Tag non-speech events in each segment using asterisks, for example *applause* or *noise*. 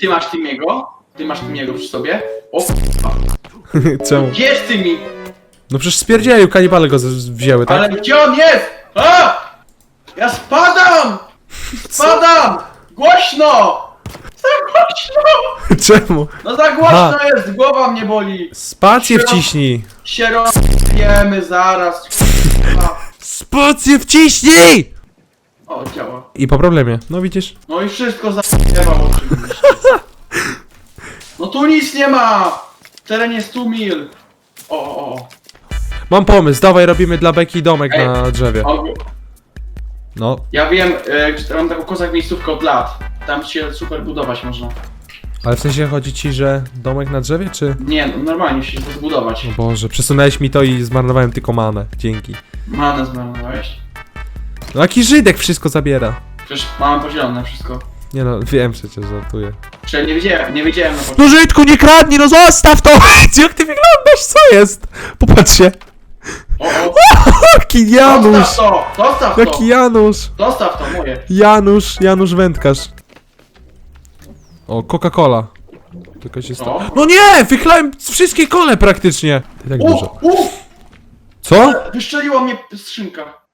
Ty masz Timiego? Ty masz Timiego przy sobie? O k***a. *laughs* Czemu? Gdzie jest Tymi? No przecież spierdzielają, kanibale go z- wzięły, tak? Ale gdzie on jest? A! Ja spadam! *laughs* Spadam! Głośno! Za głośno! *laughs* Czemu? No za głośno jest, głowa mnie boli. Spację wciśnij! Się rozjemy zaraz. k***a. Spację wciśnij! O, działa. I po problemie, no widzisz? No i wszystko zajebał oczywiście. No tu nic nie ma! W terenie 100 mil. O, o, o. Mam pomysł, dawaj robimy dla Beki domek Ej. na drzewie. o. No, Ja wiem, e, że mam taką kozak miejscówkę od lat. Tam się super budować można. ale w sensie chodzi ci, że domek na drzewie, czy... Nie, no normalnie się to zbudować. Boże, przesunęłeś mi to i zmarnowałem tylko manę. Dzięki. Manę zmarnowałeś. No jaki Żydek wszystko zabiera. Przecież mamy podzielone wszystko. Nie no, wiem przecież, żartuję. Przecież nie wiedziałem, nie wiedziałem na początku. No Żydku, nie kradnij, no zostaw to! *laughs* Jak ty wyglądasz, co jest? Popatrz się. O, o. *laughs* Jaki Janusz! Zostaw to! Zostaw to! Jaki Janusz! Zostaw to, moje. Janusz, Janusz Wędkarz. O, Coca-Cola. Tylko się stało. No nie! Wychlałem wszystkie kole praktycznie! I tak U, dużo. u! Co? Wyszczeliła mnie skrzynka.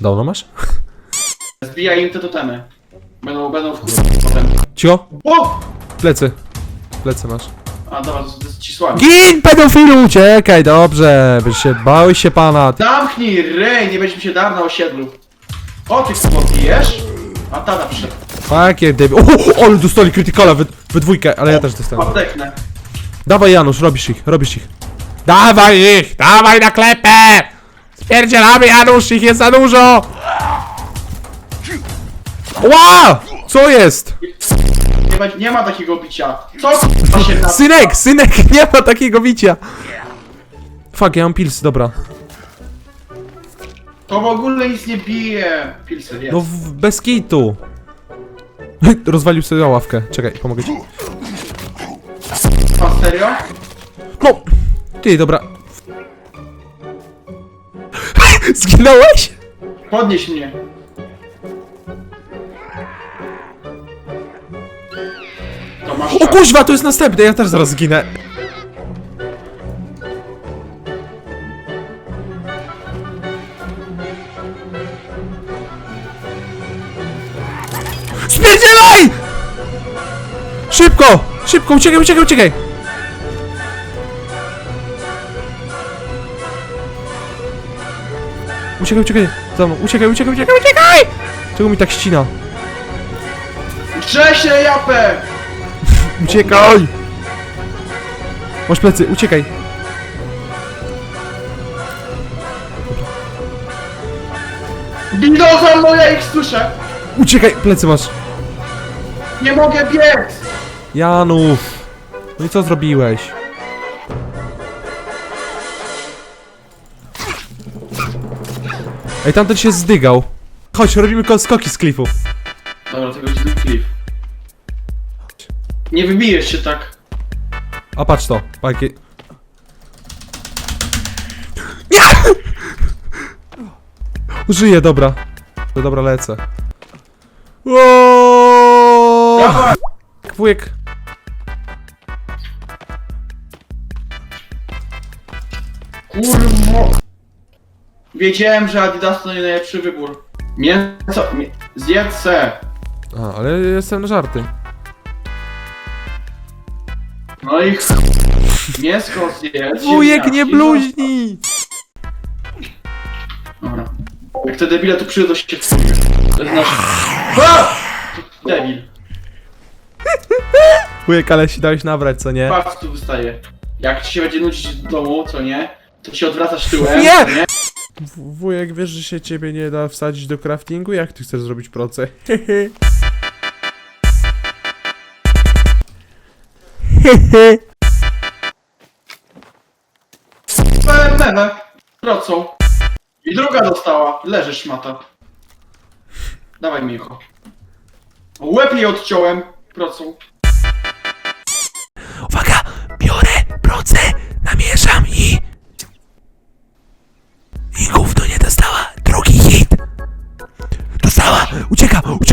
Dawno masz? Zbijaj im te totemy. Będą, będą w potem. Cio? O! Plecy. Plecy masz. A dobra, to. Gin, pedofilu! Uciekaj, dobrze! Byś się, bałeś się pana. Zamknij rej, nie będziesz mi się dar na osiedlu. O, ty co pijesz? A tata przyszedł. Takie debil. O, ale dostali krytykala we, we dwójkę, ale ja też dostałem. Apteknę. Dawaj Janusz, robisz ich, robisz ich. Dawaj ich, dawaj na klepę! Spierdzielamy Janusz, ich jest za dużo! Ła! Co jest? Nie, ma- nie ma takiego bicia. Co k***a się na... Synek, synek, *laughs* nie ma takiego bicia! Fuck, ja mam pilsy, dobra. To w ogóle nic nie bije. Pilsy, jest. No w, bez kitu. *laughs* Rozwalił sobie ławkę. Czekaj, pomogę ci. A serio? No! Ty, dobra. Zginąłeś? Podnieś mnie. To masz O czas. kuźwa, to jest następny, ja też zaraz zginę. Spierdzielaj! Szybko! Szybko, uciekaj, uciekaj, uciekaj! Uciekaj, uciekaj! Za mną, uciekaj, uciekaj, uciekaj, uciekaj! Czego mi tak ścina? Grzesie japę! *laughs* Uciekaj! Masz plecy, uciekaj! Bidą za mną, ja ich słyszę! Uciekaj, plecy masz! Nie mogę biec! Janów! No i co zrobiłeś? Ej, tamten się zdygał. Chodź, robimy ko- skoki z klifu. Dobra, tego jest klif. Nie wybijesz się tak. A patrz to, pakie... Nie! Żyję, dobra. No Dobra, lecę. Oooo! Dawaj! Wujek. Kurwo! Wiedziałem, że Adidas to nie najlepszy wybór. Mięso... Mie zjedz se! A, ale jestem na żarty. No i ch... Mięsko zjedz. Wujek, nie ziemniaczki, bluźnij! no. Dobra. Jak te debile tu przyjdą, to się. To jest nasz... A! Debil. Wujek, ale się dałeś nabrać, co nie? Patrz, tu wystaje. Jak ci się będzie nudzić w domu, co nie? To się odwracasz tyłem, Nie! co nie? Wujek, wiesz, że się ciebie nie da wsadzić do craftingu? Jak ty chcesz zrobić proce? Meme, procą. I druga dostała. Leży szmata. Dawaj Micho. Łeb jej odciąłem. Procą.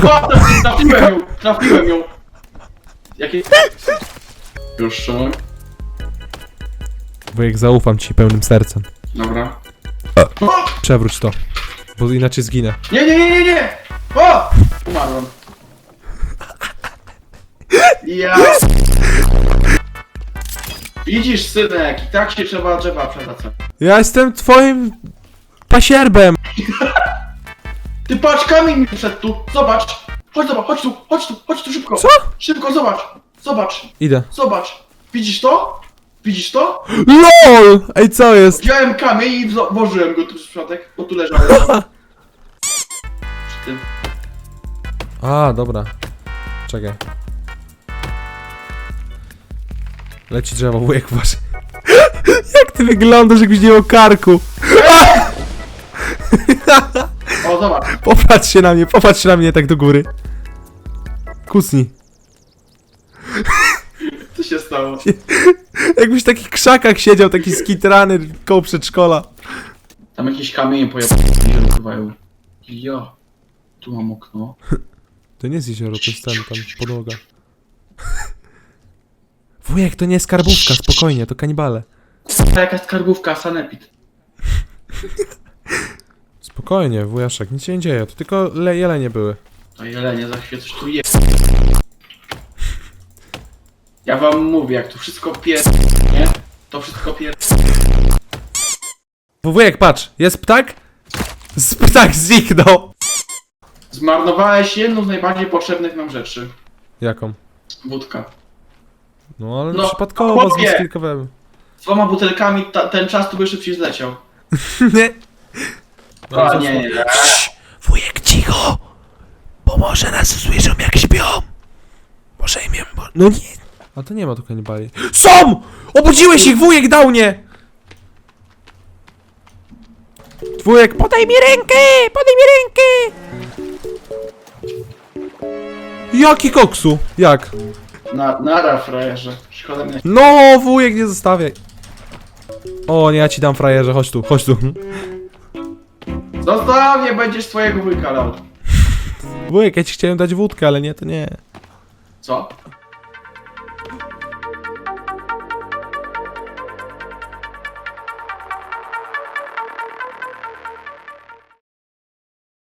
Trafi- trafiłem ją, trafiłem ją. Jakie... Już strzelam. Wujek, zaufam ci pełnym sercem. Dobra. O! Przewróć to, bo inaczej zginę. Nie, nie, nie, nie, nie! O! Umarłem. Ja... Widzisz, synek, i tak się trzeba drzewa przewracać. Ja jestem twoim pasierbem! *laughs* Ty patrz, kamień mi wszedł tu, zobacz! Chodź, zobacz, chodź tu, chodź tu, chodź tu szybko! Co? Szybko, zobacz! Zobacz, Idę. zobacz! Widzisz to? Widzisz to? LOL! Ej, co jest? Wziąłem kamień i wzo- włożyłem go tu w przypadek, bo tu leżał. Przy tym. *laughs* A, dobra. Czekaj. Leci drzewo, wujek wasz. *laughs* Jak ty wyglądasz, jakbyś nie miał karku. O, *laughs* zobacz. Popatrz się na mnie, popatrz się na mnie tak do góry. Kusnij. Co się stało? Jakbyś w takich krzakach siedział, taki skitrany koło przedszkola. Tam jakieś kamienie rozpływają. Ja. Tu mam okno. To nie jest jezioro, to jest ten, tam podłoga. *laughs* Wujek, to nie jest skarbówka, spokojnie, to kanibale. A jaka skarbówka, sanepid. Spokojnie, wujaszek, nic się nie dzieje, to tylko le jelenie były. To jelenie, za chwilę coś tu jest. Ja wam mówię, jak tu wszystko pier... nie? To wszystko pier... Wujek, patrz, jest ptak? Z ptak zniknął. Zmarnowałeś jedną z najbardziej potrzebnych nam rzeczy. Jaką? Wódka. No ale No, przypadkowo chłopie! zmisklikowałem. Z dwoma butelkami ta, ten czas tu by szybciej zleciał. *laughs* nie. A, nie, nie, nie. Wujek, cicho! Bo może nas słyszą jak śpią. Może im bo... No nie. A to nie ma tu kanibali. Są! Obudziłeś ich, wujek dał nie! Wujek, podaj mi rękę! Podaj mi rękę! Jaki koksu? Jak? Na, nara, frajerze. Szkoda mnie. No, wujek, nie zostawiaj. O, nie, ja ci dam frajerze, chodź tu, chodź tu. Zostaw, nie będziesz swojego wujka lał. Wujek, ja ci chciałem dać wódkę, ale nie, to nie. Co?